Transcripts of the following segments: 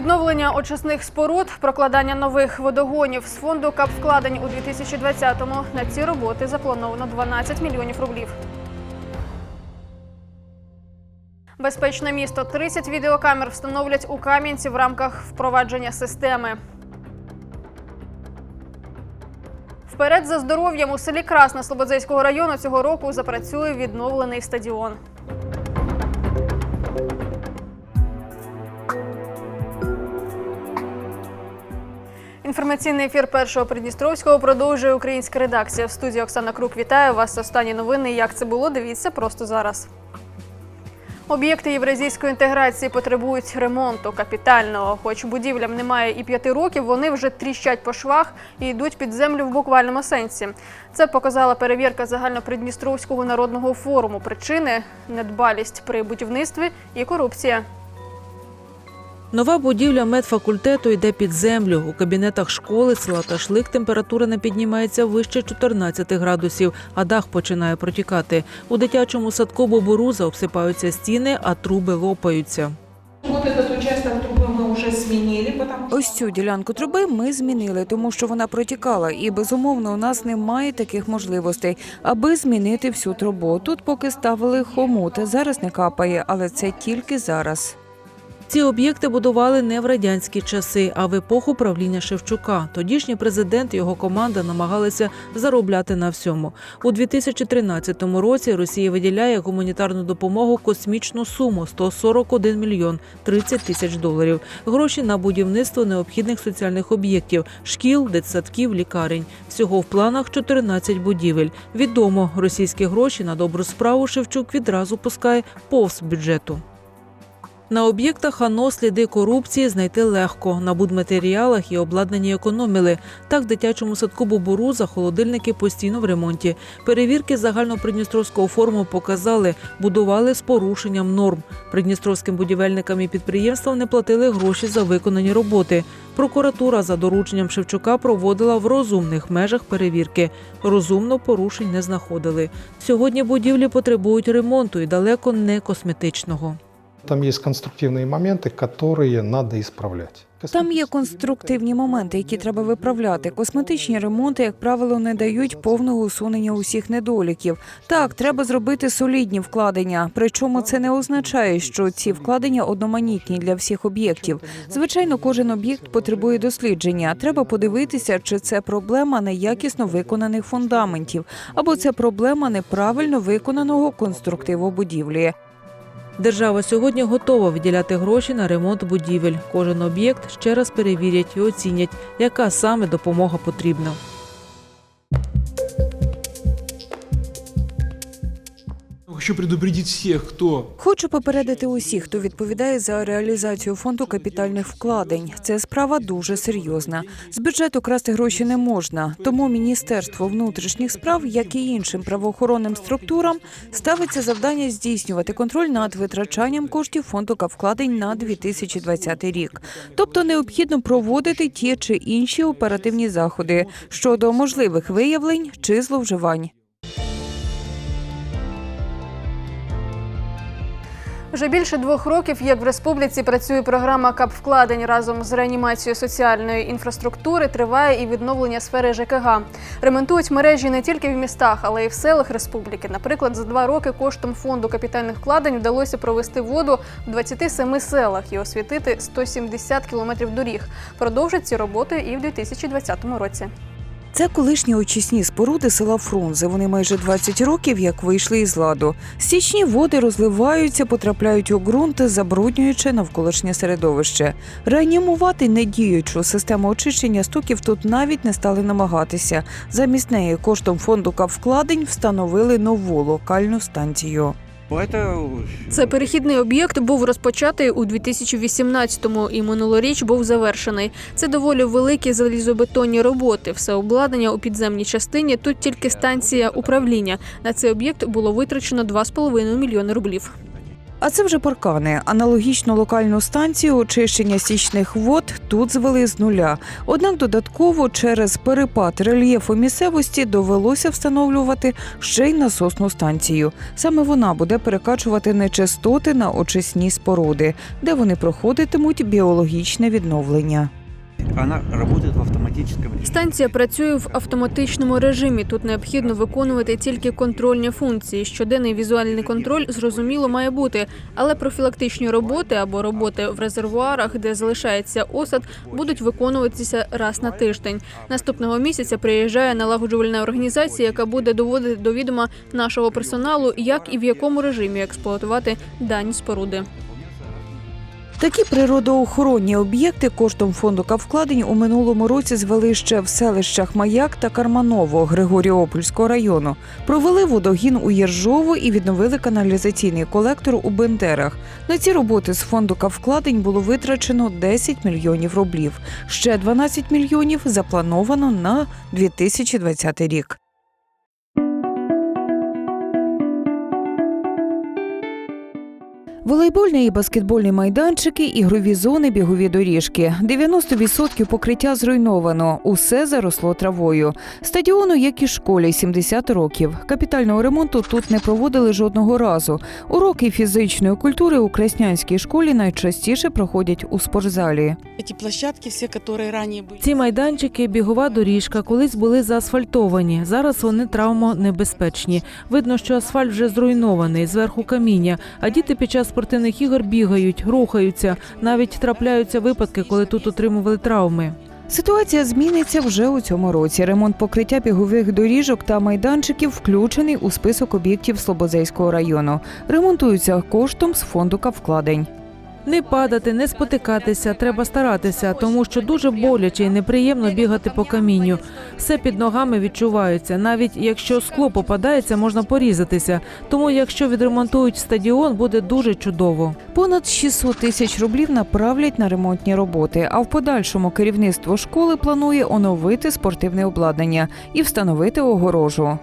Відновлення очисних споруд, прокладання нових водогонів з фонду капвкладень у 2020-му. На ці роботи заплановано 12 мільйонів рублів. Безпечне місто 30 відеокамер встановлять у Кам'янці в рамках впровадження системи. Вперед за здоров'ям у селі Красна Слободзейського району цього року запрацює відновлений стадіон. Інформаційний ефір першого Придністровського продовжує українська редакція. В студії Оксана Крук вітаю вас. Останні новини. Як це було? Дивіться просто зараз. Об'єкти євразійської інтеграції потребують ремонту капітального. Хоч будівлям немає і п'яти років, вони вже тріщать по швах і йдуть під землю в буквальному сенсі. Це показала перевірка загальнопридністровського народного форуму. Причини недбалість при будівництві і корупція. Нова будівля медфакультету йде під землю. У кабінетах школи села Ташлик температура не піднімається вище 14 градусів, а дах починає протікати. У дитячому садку Боборуза обсипаються стіни, а труби лопаються. Вот этот участок трубы мы уже сменили, потому что Ось цю ділянку труби ми змінили, тому що вона протікала, і безумовно у нас немає таких можливостей, аби змінити всю трубу. Тут поки ставили хомут, зараз не капає, але це тільки зараз. Ці об'єкти будували не в радянські часи, а в епоху правління Шевчука. Тодішній президент і його команда намагалися заробляти на всьому. У 2013 році Росія виділяє гуманітарну допомогу космічну суму 141 мільйон 30 тисяч доларів. Гроші на будівництво необхідних соціальних об'єктів, шкіл, дитсадків, лікарень. Всього в планах 14 будівель. Відомо, російські гроші на добру справу Шевчук відразу пускає повз бюджету. На об'єктах АНО сліди корупції знайти легко. На будматеріалах і обладнанні економили. Так, в дитячому садку Боборуза холодильники постійно в ремонті. Перевірки загальнопридністровського форуму показали, будували з порушенням норм. Придністровським будівельникам і підприємствам не платили гроші за виконані роботи. Прокуратура за дорученням Шевчука проводила в розумних межах перевірки. Розумно порушень не знаходили. Сьогодні будівлі потребують ремонту і далеко не косметичного. Там есть конструктивные моменты, которые надо исправлять. Там є конструктивні моменти, які треба виправляти. Косметичні ремонти, як правило, не дають повного усунення усіх недоліків. Так, треба зробити солідні вкладення. Причому це не означає, що ці вкладення одноманітні для всіх об'єктів. Звичайно, кожен об'єкт потребує дослідження. Треба подивитися, чи це проблема неякісно виконаних фундаментів, або це проблема неправильно виконаного конструктиву будівлі. Держава сьогодні готова виділяти гроші на ремонт будівель. Кожен об'єкт ще раз перевірять і оцінять, яка саме допомога потрібна. Хочу предупредить всех, кто Хочу попередити усіх, хто відповідає за реалізацію фонду капітальних вкладень. Це справа дуже серйозна. З бюджету красти гроші не можна. Тому Міністерство внутрішніх справ, як і іншим правоохоронним структурам, ставиться завдання здійснювати контроль над витрачанням коштів фонду капвкладень на 2020 рік. Тобто необхідно проводити ті чи інші оперативні заходи щодо можливих виявлень чи зловживань. Вже більше двох років, як в республіці працює програма капвкладень разом з реанімацією соціальної інфраструктури, триває і відновлення сфери ЖКГ. Ремонтують мережі не тільки в містах, але й в селах республіки. Наприклад, за два роки коштом фонду капітальних вкладень вдалося провести воду в 27 селах і освітити 170 кілометрів доріг. Продовжать ці роботи і в 2020 році. Це колишні очисні споруди села Фрунзе. Вони майже 20 років як вийшли із ладу. Стічні води розливаються, потрапляють у ґрунт, забруднюючи навколишнє середовище. Реанімувати недіючу систему очищення стоків тут навіть не стали намагатися. Замість неї коштом фонду капвкладень встановили нову локальну станцію. Це перехідний об'єкт був розпочатий у 2018-му і минулоріч був завершений. Це доволі великі залізобетонні роботи. Все обладнання у підземній частині. Тут тільки станція управління. На цей об'єкт було витрачено 2,5 мільйони рублів. А це вже паркани. Аналогічну локальну станцію очищення січних вод тут звели з нуля. Однак додатково через перепад рельєфу місцевості довелося встановлювати ще й насосну станцію. Саме вона буде перекачувати нечистоти на очисні споруди, де вони проходитимуть біологічне відновлення. Она работает в автоматическом режиме. Станція працює в автоматичному режимі. Тут необхідно виконувати тільки контрольні функції. Щоденний візуальний контроль зрозуміло має бути, але профілактичні роботи або роботи в резервуарах, де залишається осад, будуть виконуватися раз на тиждень. Наступного місяця приїжджає налагоджувальна організація, яка буде доводити до відома нашого персоналу, як і в якому режимі експлуатувати дані споруди. Такі природоохоронні об'єкти коштом фонду Кавкладень у минулому році звели ще в селищах Маяк та Карманово Григоріопольського району. Провели водогін у Єржово і відновили каналізаційний колектор у Бендерах. На ці роботи з фонду Кавкладень було витрачено 10 мільйонів рублів. Ще 12 мільйонів заплановано на 2020 рік. Волейбольні і баскетбольні майданчики, ігрові зони, бігові доріжки. 90% покриття зруйновано. Усе заросло травою. Стадіону, як і школі, 70 років. Капітального ремонту тут не проводили жодного разу. Уроки фізичної культури у Краснянській школі найчастіше проходять у спортзалі. Эти площадки, все, которые ранее были. Ці майданчики, бігова доріжка, колись були заасфальтовані. Зараз вони травмонебезпечні. Видно, що асфальт вже зруйнований, зверху каміння. А діти під час спортивних ігор бігають, рухаються. Навіть трапляються випадки, коли тут отримували травми. Ситуація зміниться вже у цьому році. Ремонт покриття бігових доріжок та майданчиків включений у список об'єктів Слободзейського району. Ремонтуються коштом з фонду Кавкладень. Не падати, не спотикатися, треба старатися, тому що дуже боляче і неприємно бігати по камінню. Все під ногами відчувається. Навіть якщо скло попадається, можна порізатися. Тому, якщо відремонтують стадіон, буде дуже чудово. Понад 600 тисяч рублів направлять на ремонтні роботи. А в подальшому керівництво школи планує оновити спортивне обладнання і встановити огорожу.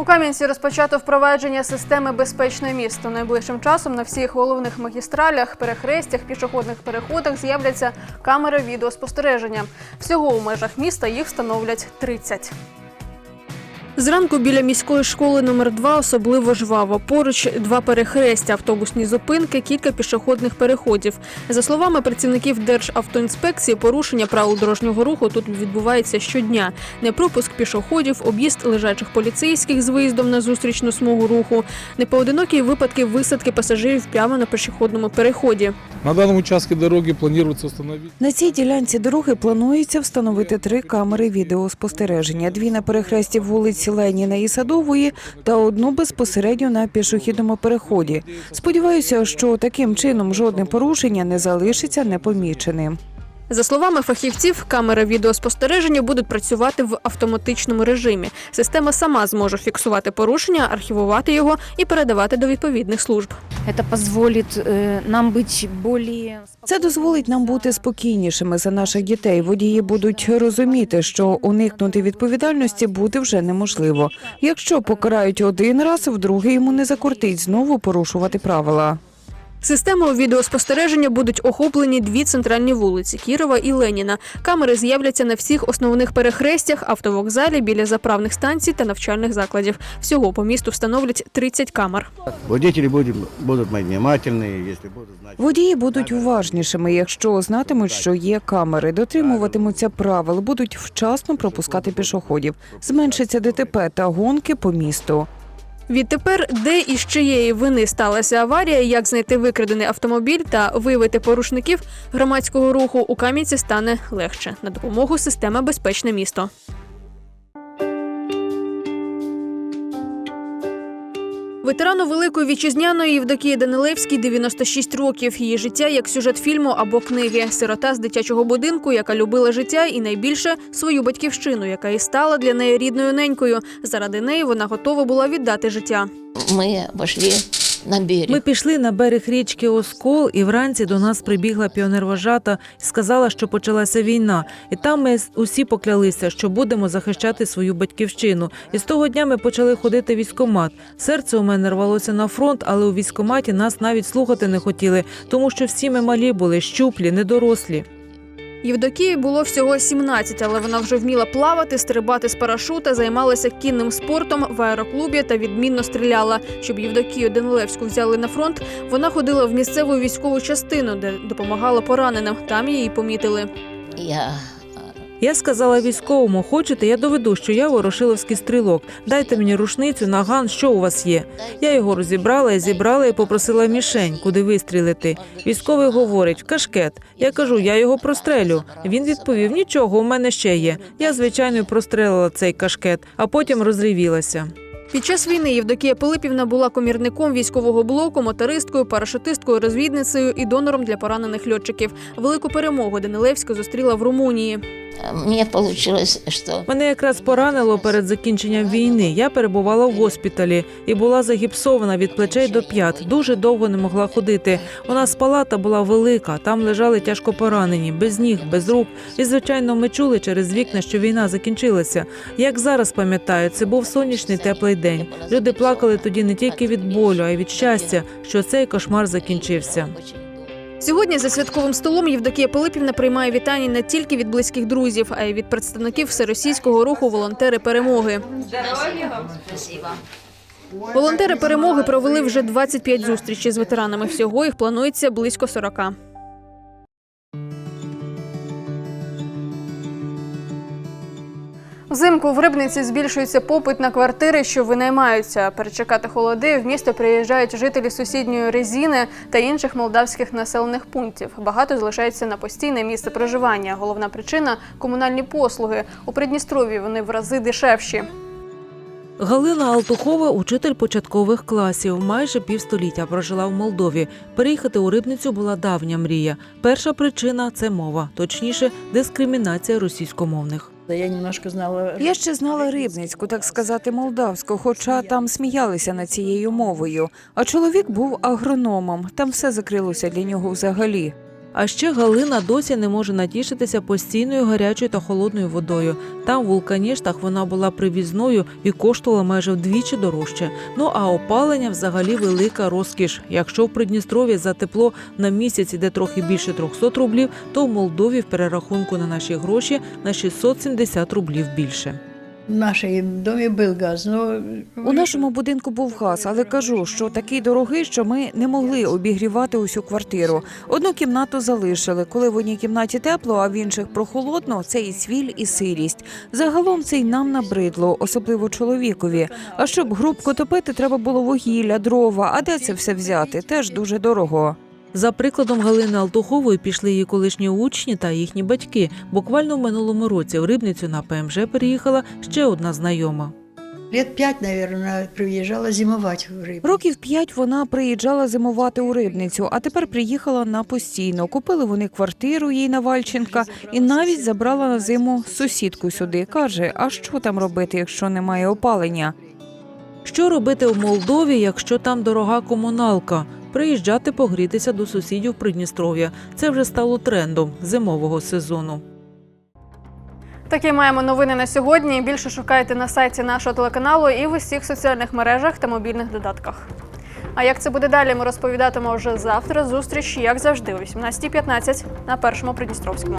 У Кам'янці розпочато впровадження системи безпечне місто. Найближчим часом на всіх головних магістралях, перехрестях, пішохідних переходах з'являться камери відеоспостереження. Всього у межах міста їх встановлять 30. Зранку біля міської школи номер 2 особливо жваво. Поруч два перехрестя, автобусні зупинки, кілька пішохідних переходів. За словами працівників Державтоінспекції, порушення правил дорожнього руху тут відбувається щодня. Непропуск пішоходів, об'їзд лежачих поліцейських з виїздом на зустрічну смугу руху, непоодинокі випадки висадки пасажирів прямо на пішохідному переході. На данном участке дороги планируется установить На цій ділянці дороги планується встановити три камери відеоспостереження: дві на перехресті вулиць Леніна і Садової та одну безпосередньо на пішохідному переході. Сподіваюся, що таким чином жодне порушення не залишиться непоміченим. За словами фахівців, камери відеоспостереження будуть працювати в автоматичному режимі. Система сама зможе фіксувати порушення, архівувати його і передавати до відповідних служб. Это позволит э, нам быть более... Це дозволить нам бути спокійнішими за наших дітей. Водії будуть розуміти, що уникнути відповідальності буде вже неможливо. Якщо покарають один раз, вдруге йому не закортить знову порушувати правила. Системою відеоспостереження будуть охоплені дві центральні вулиці Кірова і Леніна. Камери з'являться на всіх основних перехрестях, автовокзалі, біля заправних станцій та навчальних закладів. Всього по місту встановлять 30 камер. Водители будут, будут внимательные, если будут знать. Водії будуть уважнішими, якщо знатимуть, що є камери, дотримуватимуться правил, будуть вчасно пропускати пішоходів. Зменшиться ДТП та гонки по місту. Відтепер, де і з чиєї вини сталася аварія, як знайти викрадений автомобіль та виявити порушників громадського руху у Кам'янці стане легше на допомогу системи безпечне місто. Ветерану Великої вітчизняної Євдокії Данилевській 96 років. Її життя як сюжет фільму або книги. Сирота з дитячого будинку, яка любила життя і найбільше свою батьківщину, яка і стала для неї рідною ненькою. Заради неї вона готова була віддати життя. Ми вошли на берег. Ми пішли на берег річки Оскол, і вранці до нас прибігла піонервожата і сказала, що почалася війна. І там ми усі поклялися, що будемо захищати свою батьківщину. І з того дня ми почали ходити в військкомат. Серце у мене рвалося на фронт, але у військкоматі нас навіть слухати не хотіли, тому що всі ми малі були, щуплі, недорослі. Євдокії було всього 17, але вона вже вміла плавати, стрибати з парашута, займалася кінним спортом в аероклубі та відмінно стріляла. Щоб Євдокію Данилевську взяли на фронт, вона ходила в місцеву військову частину, де допомагала пораненим. Там її помітили. Я Я сказала військовому, хочете, я доведу, що я ворошиловський стрілок. Дайте мені рушницю, наган, що у вас є. Я його розібрала зібрала і попросила мішень, куди вистрілити. Військовий говорить кашкет. Я кажу, я його прострелю. Він відповів: нічого, у мене ще є. Я звичайно прострелила цей кашкет, а потім розривілася. Під час війни Євдокія Пилипівна була комірником військового блоку, мотористкою, парашутисткою, розвідницею і донором для поранених льотчиків. Велику перемогу Данилевська зустріла в Румунії. мне получилось, что Мене якраз поранило перед закінченням війни. Я перебувала в госпіталі і була загіпсована від плечей до п'ят. Дуже довго не могла ходити. У нас палата була велика, там лежали тяжко поранені, без ніг, без рук. І звичайно, ми чули через вікна, що війна закінчилася. Як зараз пам'ятаю, це був сонячний теплий день. Люди плакали тоді не тільки від болю, а й від щастя, що цей кошмар закінчився. Сьогодні за святковим столом Євдокія Пилипівна приймає вітання не тільки від близьких друзів, а й від представників всеросійського руху Волонтери перемоги. Волонтери перемоги провели вже 25 зустрічей з ветеранами. Всього їх планується близько 40. Взимку в Рибниці збільшується попит на квартири, що винаймаються. Перечекати холоди в місто приїжджають жителі сусідньої резіни та інших молдавських населених пунктів. Багато залишається на постійне місце проживання. Головна причина комунальні послуги. У Придністров'ї вони в рази дешевші. Галина Алтухова, учитель початкових класів, майже півстоліття прожила в Молдові. Переїхати у Рибницю була давня мрія. Перша причина це мова, точніше, дискримінація російськомовних. Я немножко знала. Я ще знала рибницьку, так сказати, молдавську, хоча там сміялися над цією мовою. А чоловік був агрономом. Там все закрилося для нього взагалі. А ще Галина досі не може натішитися постійною гарячою та холодною водою. Там в вулканіштах вона була привізною і коштувала майже вдвічі дорожче. Ну а опалення взагалі велика розкіш. Якщо в Придністров'ї за тепло на місяць іде трохи більше 300 рублів, то в Молдові в перерахунку на наші гроші на 670 рублів більше. Ну, У нашому будинку був газ, але кажу, що такий дорогий, що ми не могли обігрівати усю квартиру. Одну кімнату залишили. Коли в одній кімнаті тепло, а в інших прохолодно, це і свіль, і сирість. Загалом це й нам набридло, особливо чоловікові. А щоб грубко топити, треба було вугілля, дрова. А де це все взяти? Теж дуже дорого. За прикладом Галини Алтухової пішли її колишні учні та їхні батьки. Буквально в минулому році в Рибницю на ПМЖ переїхала ще одна знайома. лет п'ять, наверное, приїжджала зимувати в Рибу. Років п'ять вона приїжджала зимувати у рибницю, а тепер приїхала на постійно. Купили вони квартиру їй на Вальченка і навіть забрала на зиму сусідку сюди. каже: а що там робити, якщо немає опалення? Що робити в Молдові, якщо там дорога комуналка? Приїжджати погрітися до сусідів Придністров'я. Це вже стало трендом зимового сезону. Такі маємо новини на сьогодні. Більше шукайте на сайті нашого телеканалу і в усіх соціальних мережах та мобільних додатках. А як це буде далі, ми розповідатимемо вже завтра. Зустріч, як завжди, о 18.15 на першому Придністровському.